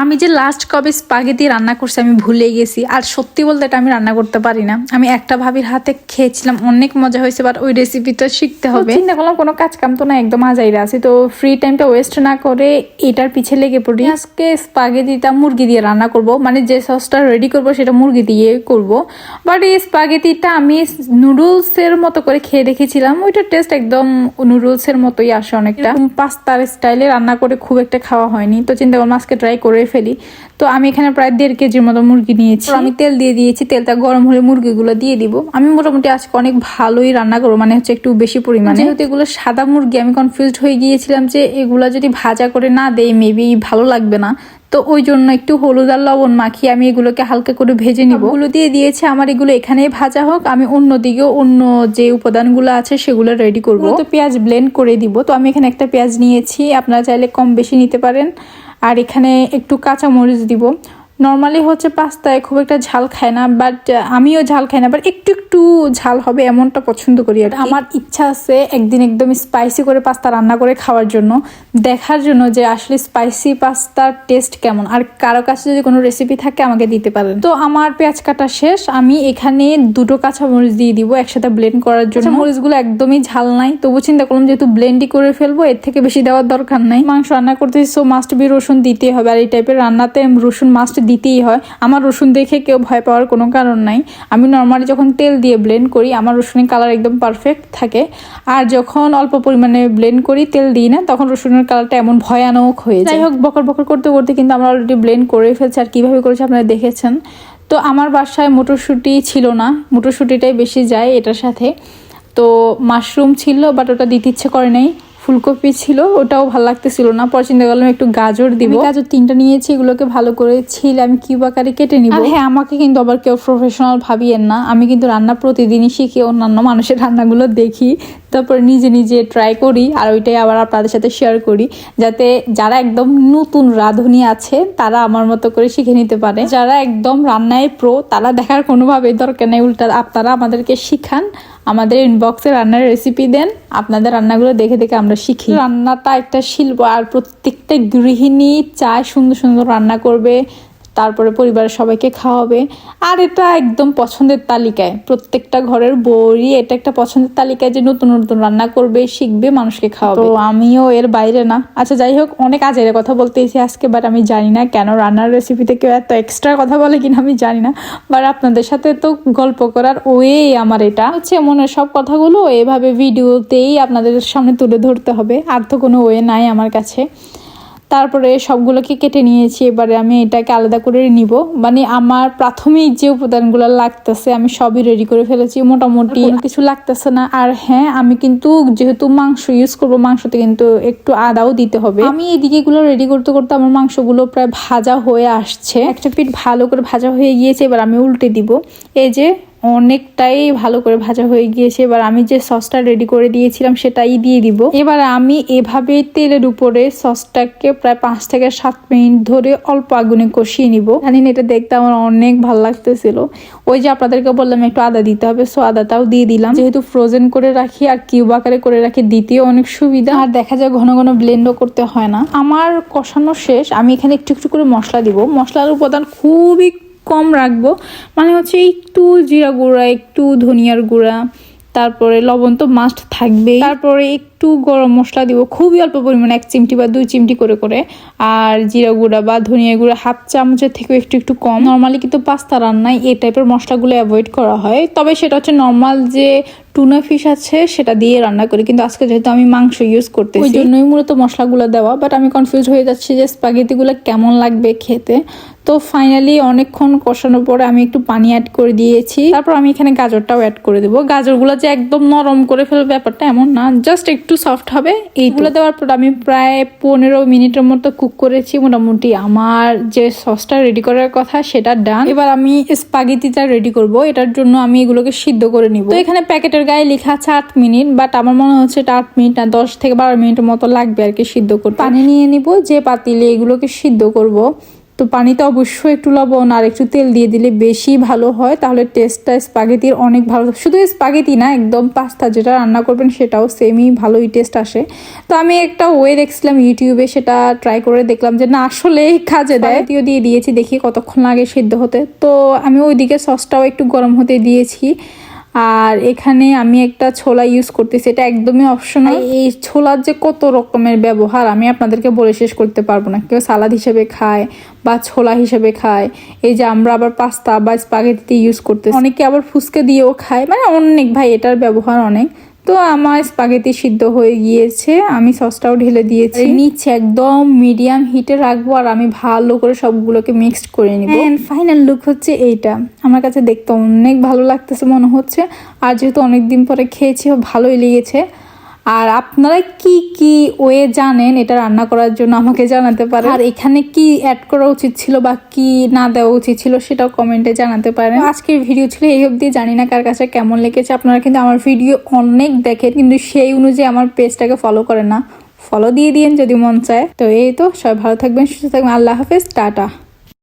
আমি যে লাস্ট কবে স্পাগেতি রান্না করছি আমি ভুলে গেছি। আর সত্যি বলতে এটা আমি রান্না করতে পারি না। আমি একটা ভাবির হাতে খেয়েছিলাম অনেক মজা হয়েছে বাট ওই রেসিপিটা শিখতে হবে। চিন্তা করলাম কোনো কাজ কাম তো না একদম আজাইরা আছে। তো ফ্রি টাইমটা ওয়েস্ট না করে এটার পিছে লেগে পড়ি। আজকে স্পাগেতিটা মুরগি দিয়ে রান্না করব। মানে যে সসটা রেডি করব সেটা মুরগি দিয়ে করব। বাট এই স্পাগেতিটা আমি নুডলসের মতো করে খেয়ে দেখেছিলাম ওইটার টেস্ট একদম নুডলসের মতোই আসে অনেকটা। পাস্তার স্টাইলে রান্না করে খুব একটা খাওয়া হয়নি। তো চিন্তা করলাম আজকে ট্রাই করে ফেলি। তো আমি এখানে প্রায় দেড় কেজির মতো মুরগি নিয়েছি। আমি তেল দিয়ে দিয়েছি তেলটা গরম হলে মুরগিগুলো দিয়ে দিব। আমি মোটামুটি আজকে অনেক ভালোই রান্না করব মানে হচ্ছে একটু বেশি পরিমাণে। যেহেতু এগুলো সাদা মুরগি আমি কনফিউজড হয়ে গিয়েছিলাম যে এগুলো যদি ভাজা করে না দেয় মেবি ভালো লাগবে না। তো ওই জন্য একটু হলুদ আর লবণ মাখিয়ে আমি এগুলোকে হালকা করে ভেজে নিব। ওগুলো দিয়ে দিয়েছে আমার এগুলো এখানেই ভাজা হোক আমি অন্যদিকেও অন্য যে উপাদানগুলো আছে সেগুলো রেডি করব। তো পেঁয়াজ ব্লেন্ড করে দিব। তো আমি এখানে একটা পেঁয়াজ নিয়েছি আপনারা চাইলে কম বেশি নিতে পারেন। আর এখানে একটু কাঁচামরিচ দিব। নর্মালি হচ্ছে পাস্তায় খুব একটা ঝাল খায় না বাট আমিও ঝাল খাই না বাট একটু একটু ঝাল হবে এমনটা পছন্দ করি আর আমার ইচ্ছা আছে একদিন একদম স্পাইসি করে পাস্তা রান্না করে খাওয়ার জন্য দেখার জন্য যে আসলে স্পাইসি পাস্তার টেস্ট কেমন। আর কারও কাছে যদি কোনো রেসিপি থাকে আমাকে দিতে পারেন। তো আমার পেঁয়াজ কাটা শেষ আমি এখানে দুটো কাঁচা মরিচ দিয়ে দিব একসাথে ব্লেন্ড করার জন্য। মরিচগুলো একদমই ঝাল নাই তবু চিন্তা করলাম যেহেতু ব্লেন্ডই করে ফেলব এর থেকে বেশি দেওয়ার দরকার নাই। মাংস রান্না করতেছি সো মাস্ট বি রসুন দিতেই হবে। আর এই টাইপের রান্নাতে রসুন মাস্ট দিতেই হয়। আমার রসুন দেখে কেউ ভয় পাওয়ার কোনো কারণ নাই। আমি নর্মালি যখন তেল দিয়ে ব্লেন্ড করি, আমার রসুনের কালার একদম পারফেক্ট থাকে। আর যখন অল্প পরিমাণে ব্লেন্ড করি, তেল দিই না, তখন রসুনের কালারটা এমন ভয়ানক হয়ে যায়। যাই হোক বকর বকর করতে করতে কিন্তু আমরা অলরেডি ব্লেন্ড করে ফেলছি। আর কীভাবে করেছি আপনারা দেখেছেন। তো আমার বাসায় মটরশুঁটি ছিল না। মটরশুঁটিটাই বেশি যায় এটার সাথে। তো মাশরুম ছিল বাট ওটা দিতে ইচ্ছে করে নাই। ফুলকপি ছিল ওটাও ভালো লাগতেছিল না। পরে চিন্তা করলাম একটু গাজর দিব। গাজর তিনটা নিয়েছি এগুলোকে ভালো করে ছিল আমি কিউব আকারে কেটে নিব। হ্যাঁ আমাকে কিন্তু আবার কেউ প্রফেশনাল ভাবিয়েন না। আমি কিন্তু রান্না প্রতিদিনই শিখি অন্যান্য মানুষের রান্নাগুলো দেখি। তারপর নিজে নিজে ট্রাই করি আর ওইটাই আবার আপনাদের সাথে শেয়ার করি। যাতে যারা একদম নতুন রাঁধুনি আছে তারা আমার মতো করে শিখে নিতে পারে। যারা একদম রান্নায় প্রো তারা দেখার কোনোভাবে দরকার নেই উল্টা আপনারা আমাদেরকে শিখান। আমাদের ইনবক্সে রান্নার রেসিপি দেন, আপনাদের রান্নাগুলো দেখে দেখে আমরা শিখি। রান্নাটা একটা শিল্প, আর প্রত্যেকটা গৃহিণী চায় সুন্দর সুন্দর রান্না করবে। তারপরে পরিবারের সবাইকে খাওয়াবে। আর এটা একদম পছন্দের তালিকায়। প্রত্যেকটা ঘরের বউরই এটা একটা পছন্দের তালিকায় যে নতুন নতুন রান্না করবে শিখবে মানুষকে খাওয়াবে। তো আমিও এর বাইরে না। আচ্ছা যাই হোক অনেক আজের কথা বলতে এসে আজকে বাট আমি জানি না কেন রান্নার রেসিপিতে কেউ এত এক্সট্রা কথা বলে কিনা আমি জানি না। বাট আপনাদের সাথে তো গল্প করার ওয়ে আমার এটা। হচ্ছে মনের সব কথাগুলো এভাবে ভিডিওতেই আপনাদের সামনে তুলে ধরতে হবে। আর তো কোনো ওয়ে নাই আমার কাছে। তারপরে সবগুলোকে কেটে নিয়েছি এবারে আমি এটাকে আলাদা করে নিব। মানে আমার প্রাথমিক যে উপাদানগুলো লাগতেছে আমি সবই রেডি করে ফেলেছি। মোটামুটি কিছু লাগতেছে না। আর হ্যাঁ আমি কিন্তু যেহেতু মাংস ইউজ করব মাংসতে কিন্তু একটু আদাও দিতে হবে। আমি এদিকে এগুলো রেডি করতে করতে আমার মাংসগুলো প্রায় ভাজা হয়ে আসছে। একটা পিঠ ভালো করে ভাজা হয়ে গিয়েছে এবার আমি উল্টে দিব। এই যে অনেকটাই ভালো করে ভাজা হয়ে গিয়েছে। এবার আমি যে সসটা রেডি করে দিয়েছিলাম, সেটাই দিয়ে দিব। এবার আমি এভাবে তেলের উপরে সসটাকে প্রায় পাঁচ থেকে সাত মিনিট ধরে অল্প আগুনে কষিয়ে নিব। জানি এটা দেখতে আমার অনেক ভালো লাগতেছিল। ওই যে আপনাদেরকে বললাম, একটু আদা দিতে হবে সো আদাটাও দিয়ে দিলাম। যেহেতু ফ্রোজেন করে রাখি আর কিউব আকারে করে রাখি দ্বিতীয় অনেক সুবিধা। আর দেখা যায় ঘন ঘন ব্লেন্ডও করতে হয় না। আমার কষানো শেষ, আমি এখানে একটু একটু করে মশলা দিব। মশলার উপাদান খুবই কম রাখব। মানে হচ্ছে একটু জিরা গুঁড়া, একটু ধনিয়ার গুঁড়া, তারপরে লবণ তো মাস্ট থাকবেই। তারপরে একটু গরম মশলা দিব, খুবই অল্প পরিমাণে, এক চিমটি বা দুই চিমটি করে করে। আর জিরা গুঁড়া বা ধনিয়া গুঁড়া হাফ চামচের থেকেও একটু একটু কম। নর্মালি কিন্তু পাস্তা রান্নায় এই টাইপের মশলাগুলো অ্যাভয়েড করা হয়। তবে সেটা হচ্ছে নর্মাল যে টুনা ফিশ আছে, সেটা দিয়ে রান্না করি। কিন্তু আজকে যেহেতু আমি মাংস ইউজ করতে ওই জন্যই মূলত মশলাগুলো দেওয়া বাট আমি কনফিউজ হয়ে যাচ্ছি যে স্পাগেটিগুলো কেমন লাগবে খেতে। তো ফাইনালি অনেকক্ষণ কষানোর পরে আমি একটু পানি অ্যাড করে দিয়েছি। তারপর আমি এখানে গাজরটাও অ্যাড করে দেবো। গাজরগুলো যে একদম নরম করে ফেলবে ব্যাপারটা এমন না জাস্ট একটু সফট হবে। এইগুলো দেওয়ার পর আমি প্রায় পনেরো মিনিটের মতো কুক করেছি। মোটামুটি আমার যে সসটা রেডি করার কথা সেটা ডান এবার আমি স্পাগেটিটা রেডি করব। এটার জন্য আমি এগুলোকে সিদ্ধ করে নিব। তো এখানে প্যাকেটের গায়ে লেখা আছে আট মিনিট বাট আমার মনে হচ্ছে এটা আট মিনিট না, দশ থেকে বারো মিনিটের মতো লাগবে আর কি সিদ্ধ করতে। পানি নিয়ে নিব, যে পাতিলে এগুলোকে সিদ্ধ করব। তো পানিতে অবশ্যই একটু লবণ আর একটু তেল দিয়ে দিলে বেশি ভালো হয়, তাহলে টেস্টটা স্পাগেতির অনেক ভালো। শুধু স্পাগেতি না, একদম পাস্তা যেটা রান্না করবেন সেটাও সেমই ভালোই টেস্ট আসে। তো আমি একটা ওয়ে দেখছিলাম ইউটিউবে, সেটা ট্রাই করে দেখলাম যে না আসলে কাজে দেয়। দিও দিয়ে দিয়েছি, দেখি কতক্ষণ লাগে সিদ্ধ হতে। তো আমি ওইদিকে সসটাও একটু গরম হতে দিয়েছি। আর এখানে আমি একটা ছোলা ইউজ করতেছি এটা একদমই অপশনাল এই ছোলার যে কত রকমের ব্যবহার আমি আপনাদেরকে বলে শেষ করতে পারব না। কেউ সালাদ হিসেবে খায় বা ছোলা হিসেবে খায়। এই যে আমরা আবার পাস্তা বা স্পাগেটিতে ইউজ করতেছি। অনেকে আবার ফুসকে দিয়েও খায়। মানে অনেক ভাই এটার ব্যবহার অনেক। তো আমার স্পাগেতি সিদ্ধ হয়ে গিয়েছে আমি সসটাও ঢেলে দিয়েছি। নিচে একদম মিডিয়াম হিটে রাখব আর আমি ভালো করে সবগুলোকে মিক্সড করে নিব। ফাইনাল লুক হচ্ছে এইটা। আমার কাছে দেখতে অনেক ভালো লাগতেছে মনে হচ্ছে। আর যেহেতু অনেকদিন পরে খেয়েছি ভালোই লেগেছে। আর আপনারা কি কি ওয়ে জানেন এটা রান্না করার জন্য আমাকে জানাতে পারেন? আর এখানে কি অ্যাড করা উচিত ছিল বা কি না দেওয়া উচিত ছিল সেটাও কমেন্টে জানাতে পারেন। আজকের ভিডিও ছিল এই অবধি। জানি না কার কাছে কেমন লেগেছে। আপনারা কিন্তু আমার ভিডিও অনেক দেখেন কিন্তু সেই অনুযায়ী আমার পেজটাকে ফলো করেন না। ফলো দিয়ে দিন যদি মন চায়। তো এই তো সবাই ভালো থাকবেন সুস্থ থাকবেন। আল্লাহ হাফেজ টাটা।